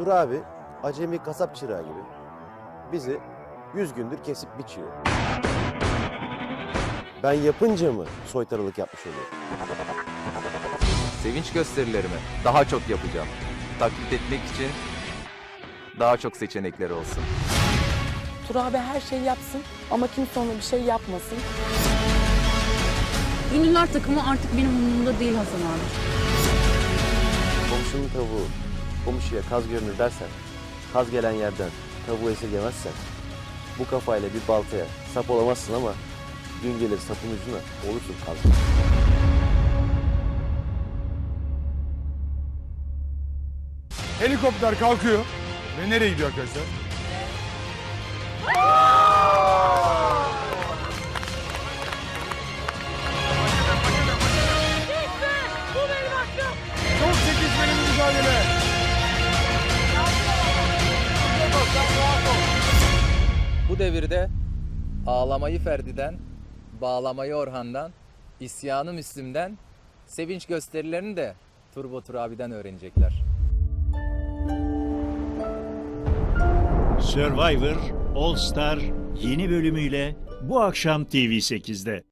Tur abi acemi kasap çırağı gibi bizi 100 gündür kesip biçiyor. Ben yapınca mı soytarılık yapmış oluyorum? Sevinç gösterilerimi daha çok yapacağım. Taklit etmek için daha çok seçenekler olsun. Tur abi her şeyi yapsın ama kimse ona bir şey yapmasın. Ünlüler takımı artık benim umurumda değil Hasan abi. Komşunun tavuğu komşuya kaz görünür dersen, kaz gelen yerden tavuğu esirgemezsen, bu kafayla bir baltaya sap olamazsın ama gün gelir sapın ucuna olursun kaz. Helikopter kalkıyor. Ve nereye gidiyor arkadaşlar? Devirde ağlamayı Ferdi'den, bağlamayı Orhan'dan, isyanı Müslüm'den, sevinç gösterilerini de Turbo Tur abiden öğrenecekler. Survivor All Star yeni bölümüyle bu akşam TV8'de.